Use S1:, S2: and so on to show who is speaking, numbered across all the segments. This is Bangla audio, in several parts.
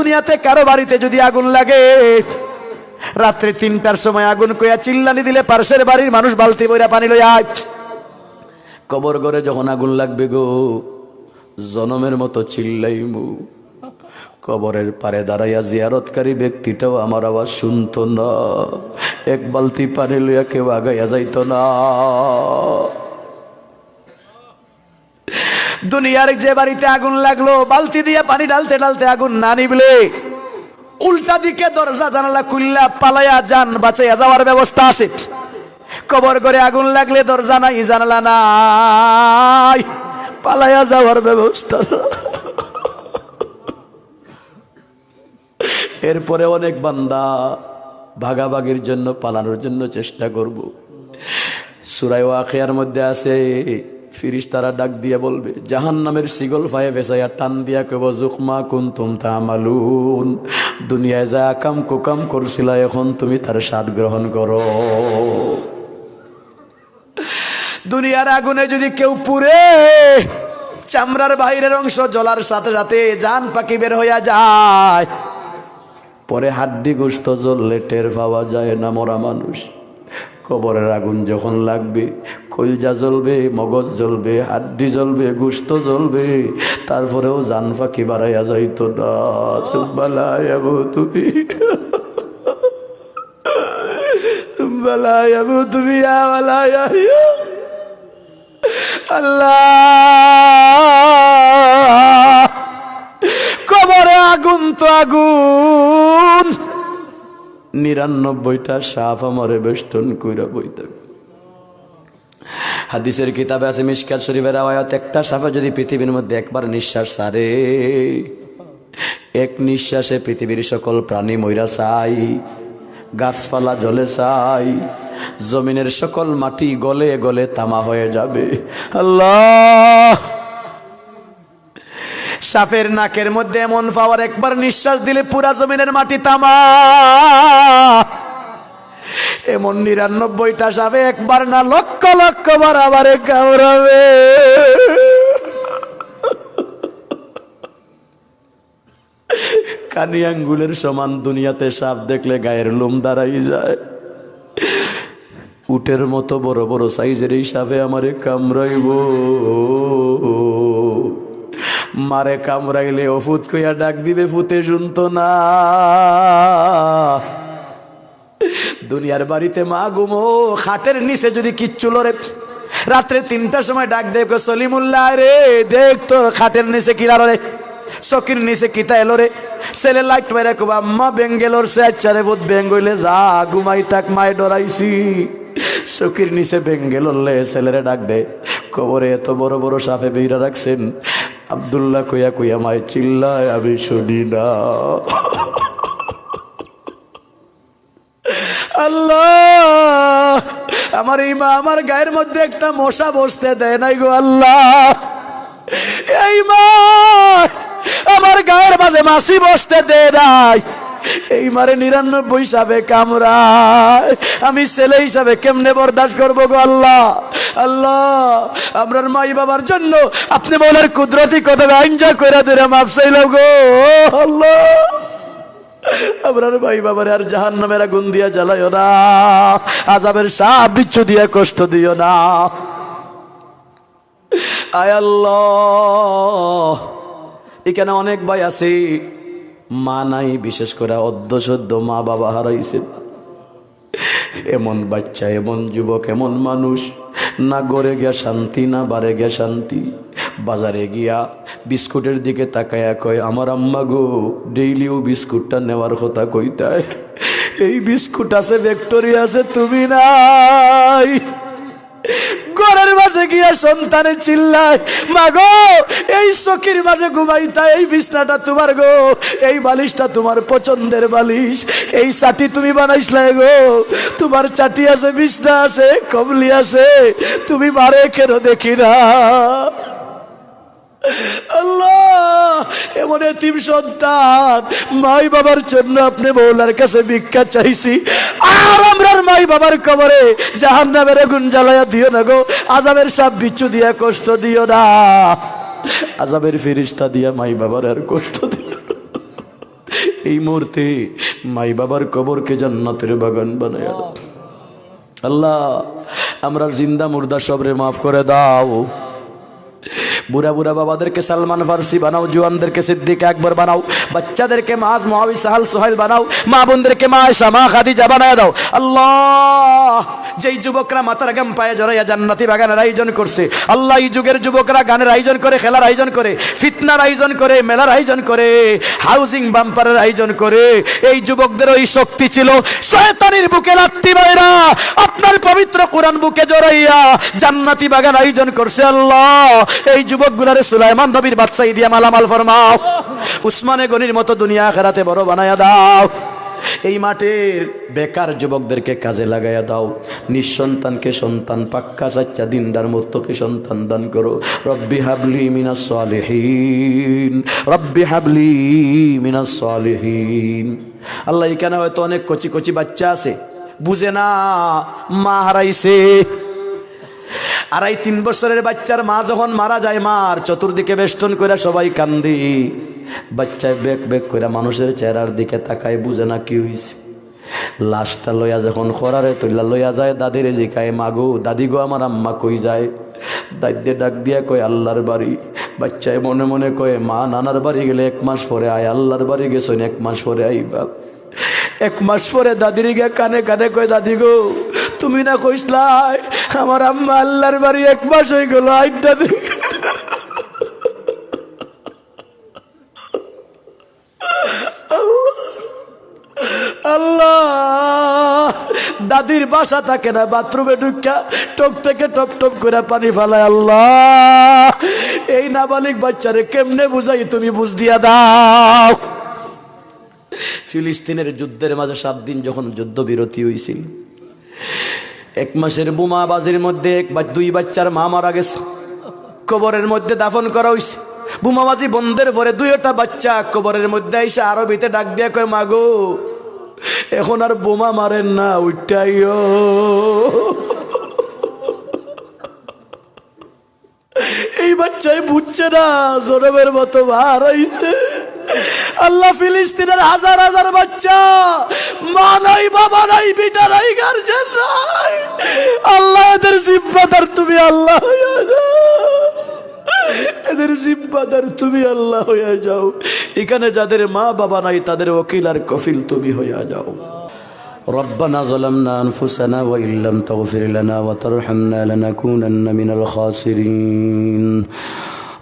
S1: দুনিয়াতে কারও বাড়িতে যদি আগুন লাগে, রাত্রে তিনটার সময় আগুন কইয়া চিল্লানি দিলে পার্শ্বের বাড়ির মানুষ বালতি বইরা পানি লইয়া আয়। কবর ঘরে যখন আগুন লাগবে গো, জনমের মতো চিল্লাইমু। কবরের পারে দাঁড়াইয়া জিয়ারতকারী ব্যক্তিটাও আমার আওয়াজ শুনতো না। এক বালতি পানি লইয়া কেউ আগাইয়া যাইতো না। দুনিয়ার যে বাড়িতে আগুন লাগল, বালতি দিয়ে পানি ডালতে ডালতে আগুন না নিবলে। উল্টা দিকে দরজা জানালা খুললা, পালাইয়া যান, বাঁচাইয়া যাওয়ার ব্যবস্থা আছে। কবর করে আগুন লাগলে দরজা নাই, জানালা নাই। পালাইয়া যাওয়ার ব্যবস্থা। এরপরে অনেক বান্দা ভাগাভাগির জন্য পালানোর জন্য চেষ্টা করব। সুরাই ওয়াকিয়ার মধ্যে আছে ফিরিস তারা ডাক দিয়ে বলবে জাহান নামের সিগল ফায়ে ভেসাইয়া টান দিয়া কেব জুকমা কুন্তুম তামালুন। দুনিয়ায় যা আকাম কুকাম করছিল, এখন তুমি তার স্বাদ গ্রহণ করো। দুনিয়ার আগুনে যদি কেউ পুরে চামড়ার বাইরের অংশ জ্বলার সাথে সাথে জান পাখি বের হইয়া যায়। পরে হাড্ডি গোস্ত জ্বললে টের পাওয়া যায় না মরা মানুষ। কবরের আগুন যখন লাগবে, কলজা জ্বলবে, মগজ জ্বলবে, হাড্ডি জ্বলবে, গুস্ত জ্বলবে, তারপরেও জান পাখি বাড়াইয়া যাইতো না। সুব্বালায় তুমি। আল্লাহ। কবরে আগুন তো আগুন। নিরানব্বইটা সাপ আমারে বেষ্টন কইরা বইতে। হাদিসের কিতাবে আছে মিসকাত শরীফের আওয়ায়াত একটা সাপে যদি পৃথিবীর মধ্যে একবার নিঃশ্বাস সারে এক নিঃশ্বাসে পৃথিবীর সকল প্রাণী ময়রা চাই, গাছপালা জলে চাই, জমিনের সকল মাটি গলে গলে তামা হয়ে যাবে। আল্লাহ! সাপের নাকের মধ্যে এমন পাওয়ার একবার নিঃশ্বাস দিলে পুরা জমিনের মাটি তামা। এমন নিরানব্বইটা সাপে একবার না, লক্ষ লক্ষ বার আবার কামড়াবে। কানি আঙ্গুলের সমান দুনিয়াতে সাপ দেখলে গায়ের লোম দাঁড়াই যায়। উটের মতো বড় বড় সাইজের এই সাপে আমারে কামড়াইব। মারে কামড়াইলে ওফুত কইয়া ডাক দিবে, ফুতে শুনতো না। দুনিয়ার বাড়িতে মা গুমো, খাটের নিচে যদি কিচ্ছু লরে রাত্রে তিনটার সময় ডাক দেব সলিমুল্লাহ রে, দেখ তো খাটের নিচে কিরা রে চকির নিচে কিতা এলো রে ছেলে লাইট মেরে কব আম্মা বেঙ্গেলোর সে আচ্ছারে বোধ বেঙ্গইলে যা, ঘুমাই থাক, মায় ডরাইছি। চকির নিচে বেঙ্গেলোরলে ছেলেরে ডাক দে কবরে এত বড় বড় সাপে বেইরা রাখছেন আবদুল্লাহ কইয়া কইয়া মায় চিল্লায় আমি শুনি না। আল্লাহ, আমার এই মা আমার গায়ের মধ্যে একটা মশা বসতে দেয় নাই গো আল্লাহ। এই মা, আমার গায়ের মাঝে মাসি বসতে দেয় নাই। এই মারে নিরানব্বই হিসাবে কামড়ায় আমি ছেলে হিসাবে কেমনে বরদাস্ত করব গো আল্লাহ? আল্লাহ আপনার মাই বাবার জন্য আপনি বলার কুদরতি কথা আইনজা করে ধরে মাপ চাইল গো। আল্লাহ আপনার ভাই বাবার আর জাহান নামের আগুন দিয়া জ্বালাইও না আজাবের সাপ বিচ্ছু দিয়া কষ্ট দিও না। আয় আল্লাহ, এখানে অনেক ভাই আছে। মা নাই, বিশেষ করে অদ্য সদ্য মা বাবা হারাইছে। এমন বাচ্চা, এমন যুবক, এমন মানুষ, না গড়ে গিয়া শান্তি, না বারে গিয়া শান্তি। বাজারে গিয়া বিস্কুটের দিকে তাকায়া কয়, আমার আম্মা গো ডেইলিও বিস্কুটটা নেওয়ার কথা কইতায়। এই বিস্কুট আছে ভেক্টরি আছে, তুমি নাই। ঘরের মাঝে গিয়া সন্তানে চিল্লায়, মা গো, এই চকির মাঝে ঘুমাইতা, এই বিছনাটা তোমার গো, এই বালিশটা তোমার পছন্দের বালিশ, এই চাটি তুমি বানাইছলে গো, তোমার চাটি আছে, বিছনা আছে কবলি আছে, তুমি মারে কেন দেখি না? এমন এতিম সন্তান মাই বাবার জন্য আপনি কাছে ভিক্ষা চাইছি। আর আমরার মাই বাবার কবরে জাহান নামের দিও না গো। আজাবের সাপ বিচ্ছু দিয়া কষ্ট দিও না। ফিরিস্তা দিয়া মাই বাবার আর কষ্ট দিও এই মুহূর্তে মাই বাবার কবরকে জান্নাতের বাগান বানায় আল্লাহ, আমরা জিন্দা মুর্দা সবরে মাফ করে দাও। বুড়া বুড়া বাবাদেরকে সালমান ফার্সি বানাও, জুয়ানদেরকে সিদ্দিক একবার বানাও, বাচ্চাদেরকে মাজ মহাবি সাহাল সোহাইল বানাও, মা বোনদেরকে মা মা খাদিজা বানায় দাও। আল্লাহ, যেই যুবকরা মাথার গাম পায়ে জড়াইয়া জান্নাতি বাগানের আয়োজন করছে, আল্লাহ এই যুগের যুবকরা গানের আয়োজন করে, খেলার আয়োজন করে, ফিতনার আয়োজন করে, মেলার আয়োজন করে, হাউজিং বাম্পারের আয়োজন করে, এই যুবকদের ওই শক্তি ছিল। শয়তানির বুকে লাত্তি বাইরা আপনার পবিত্র কোরআন বুকে জড়াইয়া জান্নাতি বাগান আয়োজন করছে আল্লাহ। এই যুবকগুলারে সুলাইমান নবীর বাদশাহী দিয়া মালামাল ফরমাও। উসমানে গনির মতো দুনিয়া খেরাতে বড় বানায়া দাও। এই মাঠের বেকার যুবকদেরকে কাজে লাগাইয়া দাও। নিঃসন্তানকে সন্তান, পাক্কা সাচ্চা দিনদার মতকে সন্তান দান করো। রব্বি হাবলি মিনাস সালেহীন, রব্বি হাবলি মিনা সালেহীন। আল্লাহ এখানে হয়তো অনেক কচি কচি বাচ্চা আছে? বুঝে না, মা হারাইছে। আড়াই তিন বছরের বাচ্চার মা যখন মারা যায়, মার চতুর্দিকে বেষ্টন করে সবাই কান্দি। বাচ্চায় বেক বেক করে মানুষের চেহারার দিকে তাকায়, বুঝে না কি হয়েছে লাশটা লইয়া যখন খরারে তৈলা লইয়া যায়, দাদিরে জিকায়, মাগো, দাদি গো, আমার আম্মা কই যায়? দাদ্যে ডাক দিয়া কয়, আল্লাহর বাড়ি। বাচ্চায় মনে মনে কয়, মা, নানার বাড়ি গেলে এক মাস পরে আয়, আল্লাহর বাড়ি গেছেন এক মাস পরে আইবা। এক মাস পরে দাদির গিয়ে কানে কানে কয়, দাদি গো তুমি না কইসলাই, আমার আম্মা আল্লাহর বাড়ি এক মাস হয়ে গেল দাদি আল্লাহ, দাদির বাসা থাকে না, বাথরুমে ঢুকা টপ থেকে টপ টপ করে পানি ফালায়, আল্লাহ, এই নাবালিক বাচ্চারে কেমনে বুঝাই তুমি বুঝ দিয়া দাও? ফিলিস্তিনের যুদ্ধের মাঝে সাত দিন যখন যুদ্ধ বিরতি হয়েছিল এক মাসের বোমা বাজির মধ্যে এক বা দুই বাচ্চার মা মারা গেছে। কবরের মধ্যে দাফন করা হয়েছে বোমাবাজি বন্ধের পরে দুইটা বাচ্চা কবরের মধ্যে এসে আরবিতে ডাক দিয়া কয় মাগো এখন আর বোমা মারেন না, উঠাইও। এই বাচ্চাই বুঝছে না, জনমের মতো ভার হইছে। আল্লাহ ফিলিস্তিনের হাজার হাজার বাচ্চা মা নাই বাবা নাই বিটা নাই গার্জেন নাই আল্লাহ এদের জিম্মাদার তুমি আল্লাহ হইয়া যাও। এদের জিম্মাদার তুমি আল্লাহ হইয়া যাও এখানে যাদের মা বাবা নাই তাদের ওকিল আর কফিল তুমি হইয়া যাও ربنا ظلمنا أنفسنا وإن لم تغفر لنا وترحمنا لنكونن من الخاسرين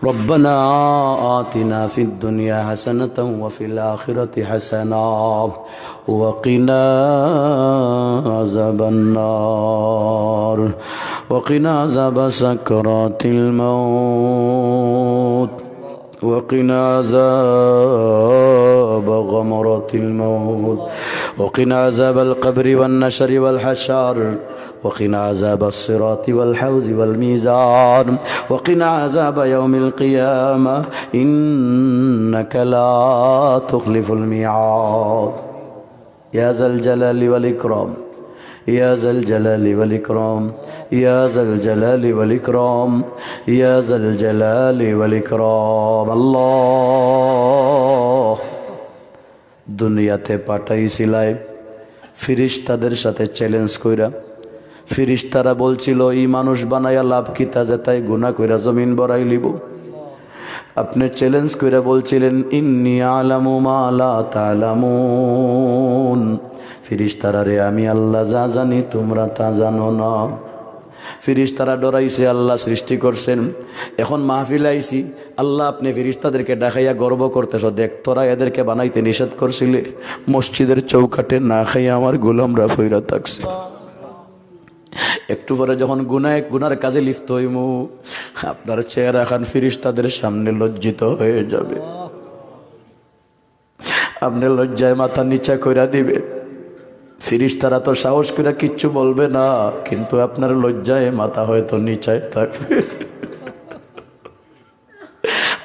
S1: ربنا آتنا في الدنيا حسنة وفي الآخرة حسنة وقنا عذاب النار. وقنا عذاب سكرات الموت. وقنا عذاب غمرة الموت. وقنا عذاب القبر والنشر والحشر. وقنا عذاب الصراط والحوز والميزان وقنا عذاب يوم القيامة إنك لا تخلف الميعاد يا ذا الجلال والإكرام يا ذا الجلال والإكرام يا ذا الجلال والإكرام يا ذا الجلال والإكرام الله দুনিয়াতে পাঠাইছিলাই ফিরিস্তাদের সাথে চ্যালেঞ্জ কইরা ফিরিস্তারা বলছিল, এই মানুষ বানাইয়া লাভ কি? যে তাই গুণা কইরা জমিন বড়াই লিব। আপনি চ্যালেঞ্জ কইরা বলছিলেন, ইন্নি আলামু মালা তালামুন। ফিরিস্তারা রে, আমি আল্লাহ যা জানি, তোমরা তা জানো না। ফিরিস্তারা ডরাইছে, আল্লাহ সৃষ্টি করছেন। এখন মাহফিল আইছি, আল্লাহ আপনি ফিরিস্তাদেরকে ডাকাইয়া গর্ব করতেছ। দেখ, তোরা এদেরকে বানাইতে নিষেধ করছিলে, মসজিদের চৌকাটে না খাইয়া আমার গোলামরা ফইরা থাকছে। একটু পরে যখন গুনায়, গুনার কাজে লিপ্ত হইমু, আপনার চেহারা খান ফিরিস্তাদের সামনে লজ্জিত হয়ে যাবে। আপনি লজ্জায় মাথা নিচা কইরা দিবে ফিরিস্তারা তো সাহস করে কিচ্ছু বলবে না, কিন্তু আপনার লজ্জায় মাথা হয়তো নিচায় থাকবে।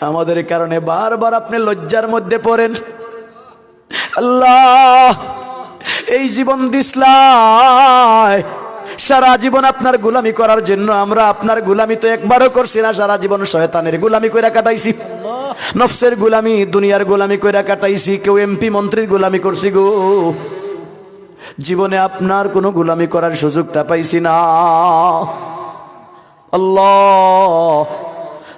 S1: আমাদের কারণে বারবার আপনি লজ্জার মধ্যে পড়েন। আল্লাহ, এই জীবন দিসলায় সারা জীবন আপনার গুলামি করার জন্য আমরা আপনার গুলামি তো একবারও করছি না, সারা জীবন শয়তানের গুলামি করে কাটাইছি। নফসের গোলামি, দুনিয়ার গোলামি কইরা কাটাইছি, কেউ এমপি মন্ত্রীর গোলামি করছি গো। জীবনে আপনার কোনো গোলামি করার সুযোগটা পাইছি না। আল্লাহ,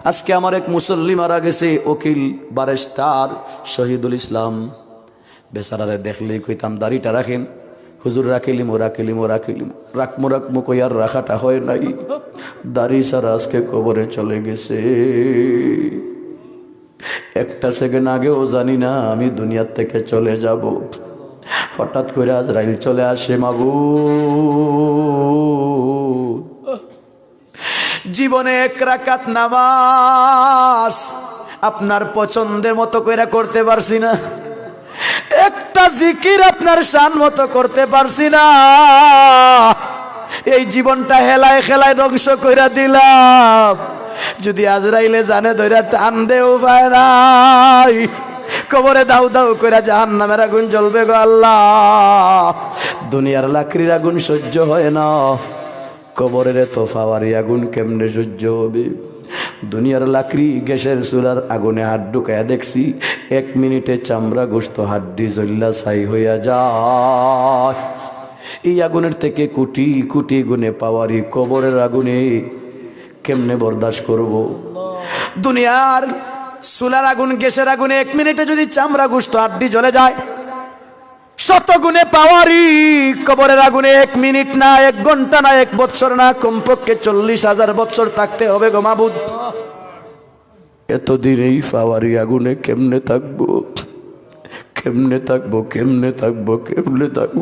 S1: আজকে আমার এক মুসল্লি মারা গেছে, উকিল, বারেস্টার, শহীদুল ইসলাম। বেচারারে দেখলেই কইতাম, দাড়িটা রাখেন। হুজুর রাখিলিম ও রাখিলিম ও রাখিলিম রাখমো রাখমো কই আর রাখাটা হয় নাই। দাড়ি সারা আজকে কবরে চলে গেছে। একটা সেকেন্ড আগেও জানি না আমি দুনিয়ার থেকে চলে যাব। হঠাৎ করে আজরাইল চলে আসে মাবু জীবনে এক রাকাত নামাজ আপনার পছন্দের মতো করে করতে পারছি না। একটা জিকির আপনার শান মতো করতে পারছি না। এই জীবনটা হেলায় খেলায় ধ্বংস করে দিলাম। যদি আজরাইলে জানে ধৈরা টান দেও পায় নাই। কবরে দাউ দাউ করে জাহান নামের আগুন জ্বলবে গো আল্লাহ। দুনিয়ার লাকড়ির আগুন সহ্য হয় না। কবরের তোফাওয়ারি আগুন কেমনে সহ্য হবে? দুনিয়ার লাকড়ি গ্যাসের চুলার আগুনে হাত ঢুকায়া দেখছি, এক মিনিটে চামড়া গোস্ত হাড্ডি জল্লা ছাই হইয়া যায়। এই আগুনের থেকে কোটি কোটি গুণে পাওয়ারি কবরের আগুনে কেমনে বরদাস্ত করব? দুনিয়ার চুলার আগুন, গ্যাসের আগুনে এক মিনিটে যদি চামড়া গোস্ত হাড্ডি জ্বলে যায় শত গুণে পাওয়ারি, কবরের আগুনে এক মিনিট না, এক ঘণ্টা না, এক বৎসর না, কমপক্ষে চল্লিশ হাজার বৎসর থাকতে হবে গো মাবুদ। এতদিন এই পাওয়ারি আগুনে কেমনে থাকব? কেমনে থাকব কেমনে থাকব কেমনে থাকব?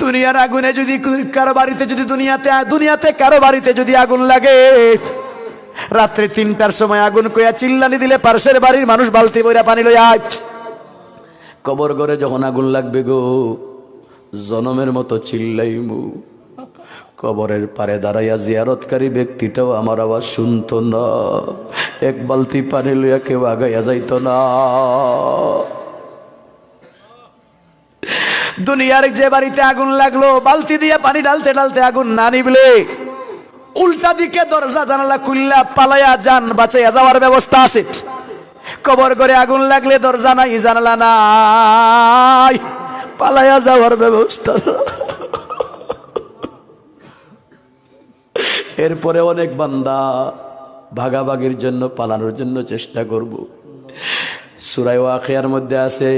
S1: দুনিয়ার আগুনে যদি কারও বাড়িতে যদি দুনিয়াতে দুনিয়াতে কারও বাড়িতে যদি আগুন লাগে, রাত্রে তিনটার সময় আগুন কইয়া চিল্লানি দিলে পার্শ্বের বাড়ির মানুষ বালতি বইরা পানি লইয়া আয়। কবর ঘরে যখন আগুন লাগবে গো, জনমের মতো চিল্লাই চিল্লাইমু। কবরের পারে দাঁড়াইয়া জিয়ারতকারী ব্যক্তিটাও আমার আওয়াজ শুনত না। এক বালতি পানি লইয়া কেউ আগাইয়া যাইত না। দুনিয়ার যে বাড়িতে আগুন লাগল, বালতি দিয়ে পানি ডালতে ডালতে আগুন না নিবলে, উল্টা দিকে দরজা জানালা খুললা পালাইয়া যান, বাঁচাইয়া যাওয়ার ব্যবস্থা আছে। কবর করে আগুন লাগলে দরজা নাই, জানালা নাই। পালাইয়া যাওয়ার ব্যবস্থা এরপরে অনেক বান্দা ভাগাভাগির জন্য, পালানোর জন্য চেষ্টা করব। সুরাই ওয়াকিয়ার মধ্যে আছে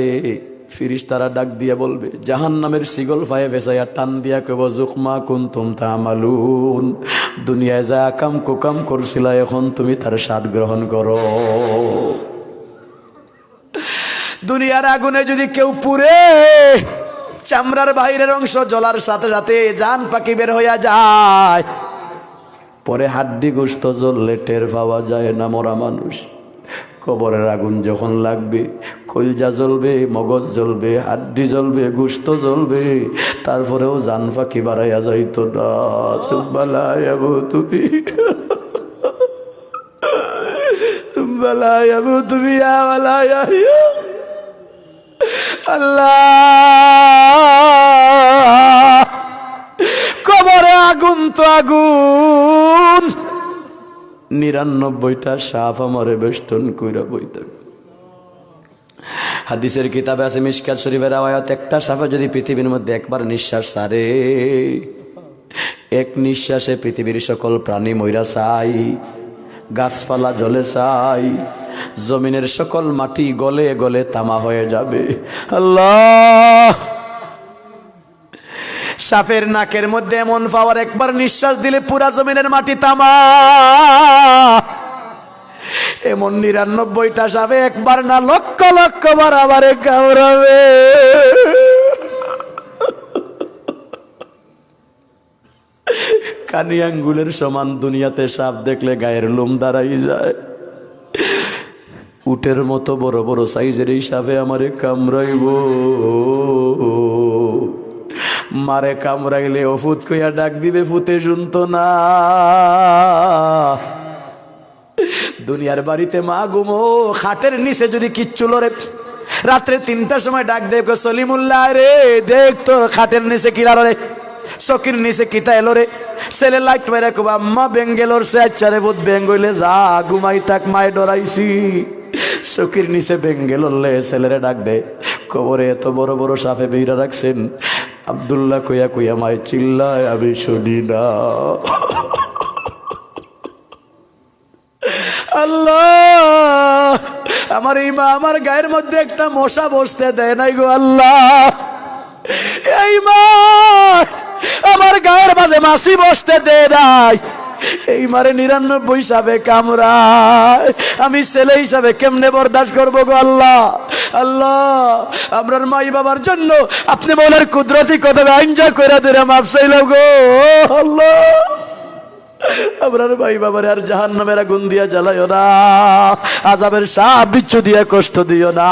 S1: ফিরিস তারা ডাক দিয়ে বলবে জাহান নামের সিগল ফায়ে ভেসাইয়া টান দিয়া কেব জুকমা কুন্তুম তামালুন। দুনিয়ায় যা কাম কুকাম করছিলা, এখন তুমি তার স্বাদ গ্রহণ করো। দুনিয়ার আগুনে যদি কেউ পুরে চামড়ার বাইরের অংশ জ্বলার সাথে সাথে জান পাখি বের হইয়া যায়। পরে হাড্ডি গোস্ত জ্বললে টের পাওয়া যায় না মরা মানুষ। কবরের আগুন যখন লাগবে, কলজা জ্বলবে, মগজ জ্বলবে, হাড্ডি জ্বলবে গোস্ত জ্বলবে, তারপরেও জান পাখি বাড়াইয়া যাইতো না। তুমি সুব্বালায় তুমি আওয়ালায় কবরে আগুন তো আগুন। নিরানব্বইটা সাপ আমারে বেষ্টন কইরা বইতে। হাদিসের কিতাবে আছে মিসকাত শরীফের আওয়ায়াত একটা সাপে যদি পৃথিবীর মধ্যে একবার নিঃশ্বাস সারে এক নিঃশ্বাসে পৃথিবীর সকল প্রাণী ময়রা চাই। গাছপালা জলে চাই। জমিনের সকল মাটি গলে গলে তামা হয়ে যাবে। আল্লাহ! সাপের নাকের মধ্যে এমন পাওয়ার একবার নিঃশ্বাস দিলে পুরা জমিনের মাটি তামা। এমন নিরানব্বইটা সাপে একবার না লক্ষ লক্ষ বার আবার কামড়াবে। কানি আঙ্গুলের সমান দুনিয়াতে সাপ দেখলে গায়ের লোম দাঁড়াই যায়। উটের মতো বড় বড় সাইজের এই সাপে আমারে কামড়াইব। মারে কামড়াইলে ওফুত কইয়া ডাক দিবে, ফুতে শুনতো না। দুনিয়ার বাড়িতে মা গুমো, খাটের নিচে যদি কিচ্ছু লরে রাত্রে তিনটার সময় ডাক দেব সলিমুল্লাহ রে, দেখ তোর খাটের নিচে কিলা রে চকির নিচে কিতা এলো রে ছেলে লাইট মেরে কবা আম্মা বেঙ্গেলোর সে আচ্ছারে বোধ বেঙ্গলে যা, ঘুমাই থাক, মায় ডরাইছি। চকির নিচে বেঙ্গেলোরলে ছেলেরে ডাক দে কবরে এত বড় বড় সাফে বেইরা রাখছেন, আবদুল্লাহ কইয়া কইয়া মায় চিল্লায়, আমি শুনি না। আল্লাহ, আমার এই মা আমার গায়ের মধ্যে একটা মশা বসতে দেয় নাই গো আল্লাহ। এই মা আমার গায়ের মাঝে মাসি বসতে দেয় নাই। এই মারে নিরানব্বই হিসাবে কামড়ায়। আমি ছেলে হিসাবে কেমনে বরদাস্ত করব গো আল্লাহ? আল্লাহ আপনার মাই বাবার জন্য আপনি বলার কুদরতি কথা আইনজা করে দিলে মাপ চাইলাম গো। আল্লাহ আপনার ভাই বাবার আর জাহান নামের আগুন দিয়া জ্বালাইও না। আজাবের সাপ বিচ্ছু দিয়া কষ্ট দিও না।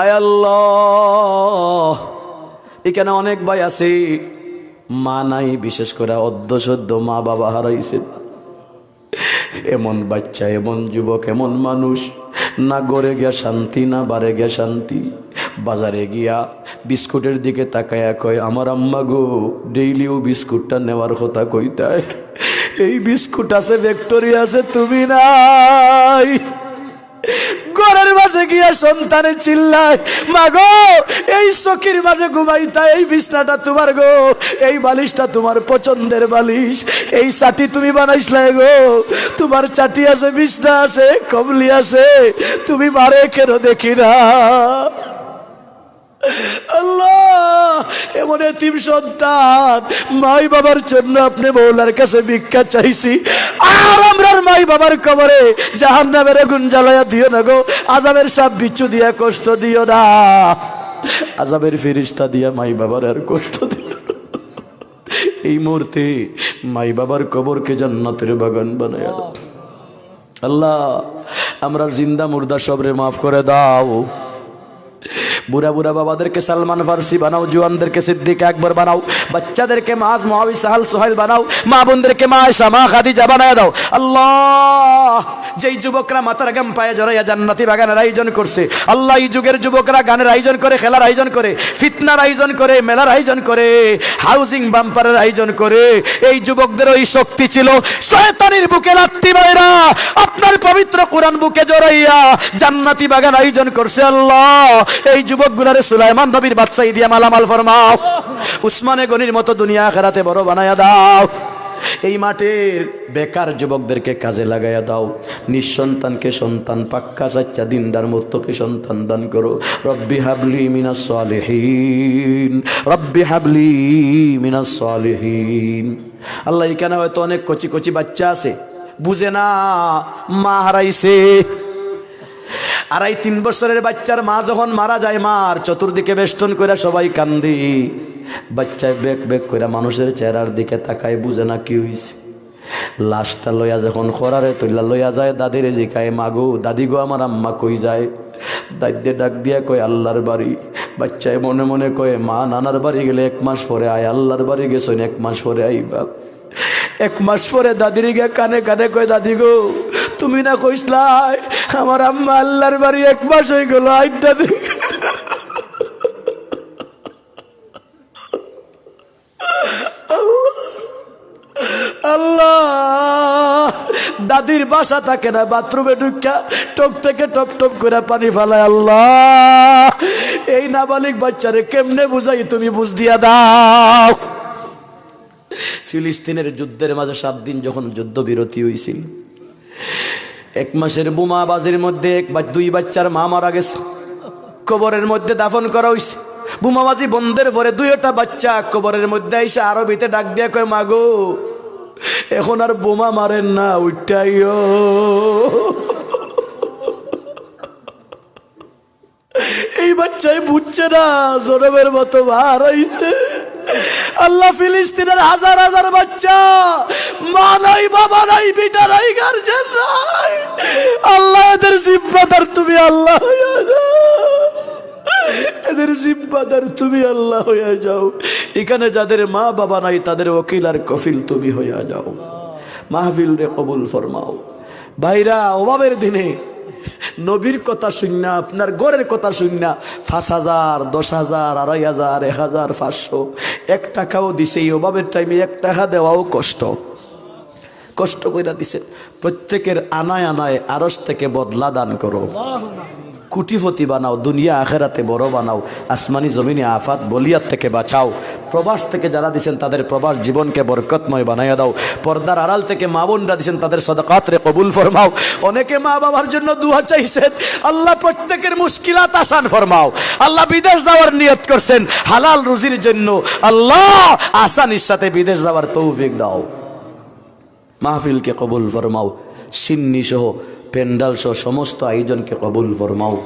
S1: আয় আল্লাহ। এখানে অনেক ভাই আছে। মা নাই, বিশেষ করে অদ্য সদ্য মা বাবা হারাইছে। এমন বাচ্চা, এমন যুবক, এমন মানুষ। না গড়ে গিয়া শান্তি, না বারে গিয়া শান্তি। বাজারে গিয়া বিস্কুটের দিকে তাকায়া কয়, আমার আম্মা গো ডেইলিও বিস্কুটটা নেওয়ার কথা কইতায়। এই বিস্কুট আছে ভেক্টরি আছে, তুমি নাই। মাঝে গিয়া সন্তানে চিল্লায় মা গো এই সখির মাঝে ঘুমাইতা, এই বিছনাটা তোমার গো, এই বালিশটা তোমার পছন্দের বালিশ, এই চাটি তুমি বানাইছলে গো, তোমার চাটি আছে, বিছনা আছে কবলি আছে, তুমি মারে কেন দেখি না? আল্লাহ, এমন এতিম সন্তান মাই বাবার জন্য আপনি বৌলার কাছে ভিক্ষা চাইছি। আর আমরার মাই বাবার কবরে জাহান নামের আগুন জ্বালাইয়া দিও না গো আজাবের সাপ বিচ্ছু দিয়া কষ্ট দিও না। ফিরিস্তা দিয়া মাই বাবার আর কষ্ট দিও এই মুহূর্তে মাই বাবার কবরকে জান্নাতের বাগান বানায় আল্লাহ, আমরা জিন্দা মুর্দা সবরে মাফ করে দাও। বুড়া বুড়া বাবাদেরকে সালমান ফার্সি বানাও, জুয়ানদেরকে সিদ্দিক একবার বানাও, বাচ্চাদেরকে মাজ মহাবি সাহাল সোহেল বানাও, মা বোনদেরকে মা আয়েশা, মা খাদিজা বানায় দাও। আল্লাহ, যেই যুবকরা মাথার গাম পায়ে জড়াইয়া জান্নাতি বাগানের আয়োজন করছে, আল্লাহ এই যুগের যুবকরা গানের আয়োজন করে, খেলার আয়োজন করে, ফিতনার আয়োজন করে, মেলার আয়োজন করে, হাউজিং বাম্পারের আয়োজন করে, এই যুবকদের ওই শক্তি ছিল, শয়তানির বুকে লাত্তি বাইরা আপনার পবিত্র কোরআন বুকে জড়াইয়া জান্নাতি বাগান আয়োজন করছে আল্লাহ, এই যুবকগুলারে সুলাইমান নবীর বাদশাহী দিয়া মালামাল ফরমাও। উসমানে গনির মতো দুনিয়া খেরাতে বড় বানায়া দাও। এই মাঠের বেকার যুবকদেরকে কাজে লাগাইয়া দাও। নিঃসন্তানকে সন্তান, পাক্কা সাচ্চা দিনদার মতকে সন্তান দান করো। রব্বি হাবলি মিনাস সালেহীন, রব্বি হাবলি মিনাস সালেহীন। আল্লাহ এখানে হয়তো অনেক কচি কচি বাচ্চা আছে? বুঝে না, মা হারাইছে। আড়াই তিন বছরের বাচ্চার মা যখন মারা যায়, মার চতুর্দিকে বেষ্টন করে সবাই কান্দি। বাচ্চায় বেক বেক করে মানুষের চেহারার দিকে তাকায়, বুঝে না কি হইছে। লাশটা লইয়া যখন খরারে তৈলা লইয়া যায়, দাদির জিকায়, মাগো, দাদি গো, আমার আম্মা কই যায়? দাদিয়ে ডাক দিয়া কয়, আল্লাহর বাড়ি। বাচ্চায় মনে মনে কয়, মা, নানার বাড়ি গেলে এক মাস পরে আয়, আল্লাহর বাড়ি গেছেন এক মাস পরে আইবা। এক মাস পরে দাদির গিয়ে কানে কানে কয়, দাদি গো তুমি না কইসলাই আমার আম্মা আল্লাহর বাড়ি এক মাস হয়ে গেল দাদি আল্লাহ দাদির বাসা থাকে না, বাথরুমে ঢুকা টপ থেকে টপ টপ করে পানি ফালায়, আল্লাহ, এই নাবালিক বাচ্চারে কেমনে বুঝাই তুমি বুঝ দিয়া দাও? ফিলিস্তিনের যুদ্ধের মাঝে সাত দিন যখন যুদ্ধ বিরতি হয়েছিল এক মাসের বোমা বাজির মধ্যে এক বা দুই বাচ্চার মা মারা গেছে। কবরের মধ্যে দাফন করা হয়েছে বোমাবাজি বন্ধের পরে দুইটা বাচ্চা কবরের মধ্যে আইসা আরবিতে ডাক দিয়া কয় মাগো এখন আর বোমা মারেন না, উঠাইও। এই বাচ্চাই বুঝছে না, জনমের মতো ভার হইছে। আল্লাহ ফিলিস্তিনের হাজার হাজার বাচ্চা। মা নাই, বাবা নাই, বিটা নাই, গার্জেন নাই। আল্লাহ, এদের জিব্বাদার তুমি আল্লাহ এদের জিব্বাদার তুমি আল্লাহ হইয়া যাও। এখানে যাদের মা, বাবা নাই, তাদের ওকিল আর কফিল তুমি হইয়া যাও। মাহফিল রে কবুল ফরমাও। ভাইরা, অভাবের দিনে নবীর কথা শুননা, আপনার গড়ের কথা শুননা, পাঁচ হাজার, দশ হাজার, আড়াই হাজার, এক হাজার, পাঁচশো। এক টাকাও দিছে, এই অভাবের টাইমে এক টাকা দেওয়াও কষ্ট। কষ্ট করে দিছে, প্রত্যেকের আনায় আনায় আরস থেকে বদলা দান করো। কুটিপতি বানাও, দুনিয়া আখেরাতে বড় বানাও, আসমানি জমিনে আফাত, বলিয়াত থেকে বাঁচাও। প্রবাস থেকে যারা দিছেন তাদের প্রবাস জীবনকে বরকতময় বানাইয়া দাও। পর্দার আড়াল থেকে মা বোনরা দিছেন তাদের সদকাতরে কবুল ফরমাও। অনেকে মা বাবার জন্য দুয়া চাইছেন, আল্লাহ প্রত্যেকের মুশকিলাত আসান ফরমাও। আল্লাহ বিদেশ যাওয়ার নিয়ত করছেন, হালাল রুজির জন্য আল্লাহ আসানির সাথে বিদেশ যাওয়ার তৌফিক দাও। মাহফিলকে কবুল ফরমাও। সিন্নি সহ প্যান্ডাল সহ সমস্ত আয়োজনকে কবুল ফরমাও।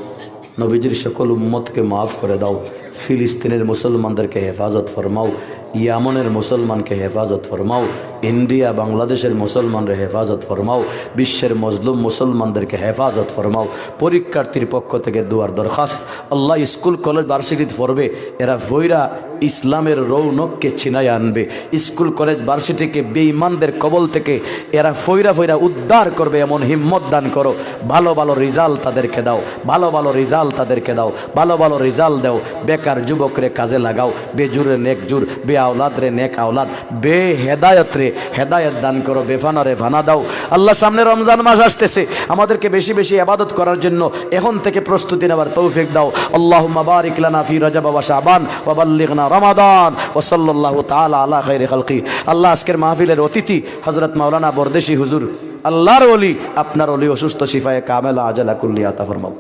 S1: নবীজির সকল উম্মতকে মাফ করে দাও। ফিলিস্তিনের মুসলমানদেরকে হেফাজত ফরমাও, ইয়ামনের মুসলমানকে হেফাজত ফরমাও, ইন্ডিয়া, বাংলাদেশের মুসলমানদের হেফাজত ফরমাও, বিশ্বের মজলুম মুসলমানদেরকে হেফাজত ফরমাও। পরীক্ষার্থীর পক্ষ থেকে দুয়ার দরখাস্ত, আল্লাহ স্কুল, কলেজ, ভার্সিটিতে পড়বে, এরা ভৈরা ইসলামের রৌনককে ছিনাই আনবে। স্কুল, কলেজ, ভার্সিটিকে বেঈমানদের কবল থেকে এরা ফৈরা ফৈরা উদ্ধার করবে, এমন হিম্মত দান করো। ভালো ভালো রিজাল্ট তাদেরকে দাও, ভালো ভালো রিজাল্ট তাদেরকে দাও, ভালো ভালো রিজাল্ট দাও। বেকার যুবকরে কাজে লাগাও, বেজুরে নেক জুর, বে আওলাদ রে নেক আওলাদ, বে হেদায়ত রে হেদায়ত দান করো বেফানা রে ভানা দাও। আল্লাহ সামনে রমজান মাস আসতেছে, আমাদেরকে বেশি বেশি আবাদত করার জন্য এখন থেকে প্রস্তুতি নেবার তৌফিক দাও। আল্লাহ বারিক লানা ফি রজব ওয়া শাবান ওয়া বাল্লিগনা রমাদান ওয়া সাল্লাল্লাহু তাআলা আলা খাইরি খালকি। আল্লাহ আজকের মাহফিলের অতিথি হযরত মাওলানা বরদেশি হুজুর, আল্লাহর অলি আপনার অলি অসুস্থ শিফায়ে কামেলা আজালা কুল্লি আতা ফরমাও।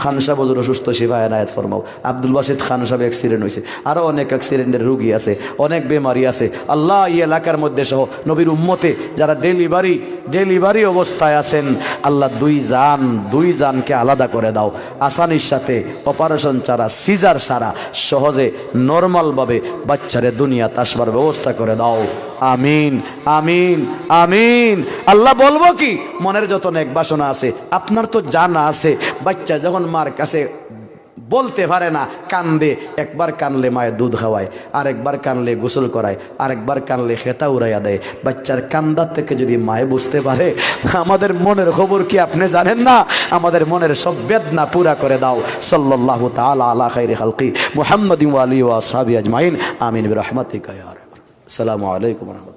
S1: খান সাহেব হজুর অসুস্থ সেবা এনায়ত ফরমাও। আব্দুল বাসিদ খান সাহেব অ্যাক্সিডেন্ট হয়েছে আরও অনেক অ্যাক্সিডেন্টের রুগী আছে, অনেক বেমারি আছে। আল্লাহ এই এলাকার মধ্যে সহ নবীর উম্মতে যারা ডেলিভারি ডেলিভারি অবস্থায় আছেন, আল্লাহ দুই জান, দুই জানকে আলাদা করে দাও। আসানির সাথে অপারেশন ছাড়া সিজার সারা সহজে নর্মালভাবে বাচ্চারে দুনিয়া আসবার ব্যবস্থা করে দাও। আমিন আমিন আমিন। আল্লাহ বলব কি, মনের যত এক বাসনা আছে, আপনার তো জানা আছে, বাচ্চা যখন মার কাছে বলতে পারে না, কান্দে। একবার কানলে মায়ের দুধ খাওয়ায়, আরেকবার কানলে গোসল করায়, আরেকবার কানলে খেতা উড়াইয়া দেয়। বাচ্চার কান্দার থেকে যদি মায়ে বুঝতে পারে, আমাদের মনের খবর কি আপনি জানেন না? আমাদের মনের সব বেদনা পুরা করে দাও। সাল্লাহ তালা হালকি মুহাম্মদ আলী ওয়া সাহাবি আজমাইন। আমিন রহমতিকা সালামু আলাইকুম রহমতুল্লাহ।